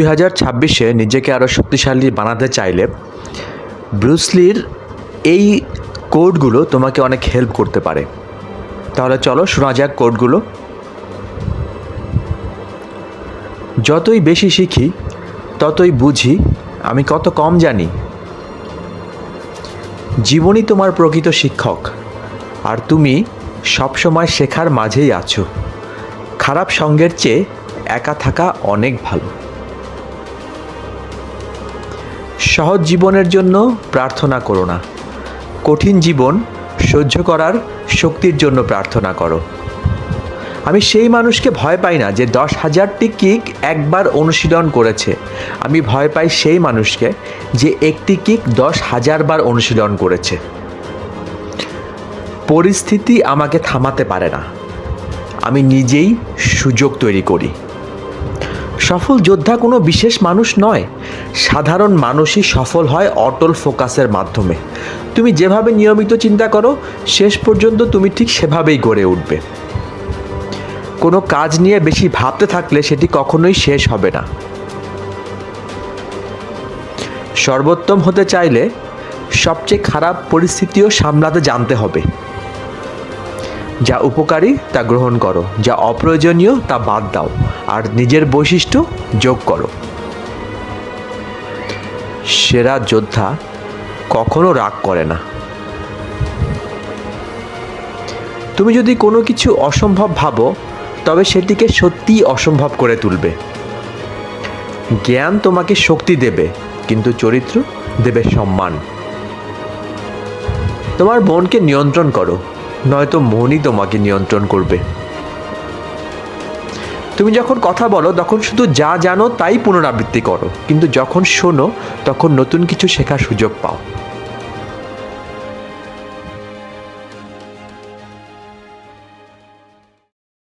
দুই হাজার ছাব্বিশে নিজেকে আরও শক্তিশালী বানাতে চাইলে ব্রুসলির এই কোডগুলো তোমাকে অনেক হেল্প করতে পারে। তাহলে চলো শোনা যাক কোডগুলো। যতই বেশি শিখি, ততই বুঝি, আমি কত কম জানি। জীবনই তোমার প্রকৃত শিক্ষক, আর তুমি সবসময় শেখার মাঝেই আছো। খারাপ সঙ্গের চেয়ে একা থাকা অনেক ভালো। সহজ জীবনের জন্য প্রার্থনা করো না। কঠিন জীবন সহ্য করার শক্তির জন্য প্রার্থনা করো। আমি সেই মানুষকে ভয় পাই না যে দশ হাজারটি কিক একবার অনুশীলন করেছে। আমি ভয় পাই সেই মানুষকে যে একটি কিক দশ হাজার বার অনুশীলন করেছে। পরিস্থিতি আমাকে থামাতে পারে না। আমি নিজেই সুযোগ তৈরি করি। সফল যোদ্ধা কোনো বিশেষ মানুষ নয়। সাধারণ মানুষই সফল হয় অটল ফোকাসের মাধ্যমে। তুমি যেভাবে নিয়মিত চিন্তা করো, শেষ পর্যন্ত তুমি ঠিক সেভাবেই গড়ে উঠবে। কোনো কাজ নিয়ে বেশি ভাবতে থাকলে সেটি কখনোই শেষ হবে না। সর্বোত্তম হতে চাইলে সবচেয়ে খারাপ পরিস্থিতিও সামলাতে জানতে হবে। যা উপকারী তা গ্রহণ করো, যা অপ্রয়োজনীয় তা বাদ দাও, আর নিজের বৈশিষ্ট্য যোগ করো। সেরা যোদ্ধা কখনো রাগ করে না। তুমি যদি কোনো কিছু অসম্ভব ভাবো, তবে সেটিকে সত্যিই অসম্ভব করে তুলবে। জ্ঞান তোমাকে শক্তি দেবে, কিন্তু চরিত্র দেবে সম্মান। তোমার মনকে নিয়ন্ত্রণ করো নয়তো মনই তোমাকে নিয়ন্ত্রণ করবে। তুমি যখন কথা বলো, তখন শুধু যা জানো তাই পুনরাবৃত্তি করো। কিন্তু যখন শোনো, তখন নতুন কিছু শেখার সুযোগ পাও।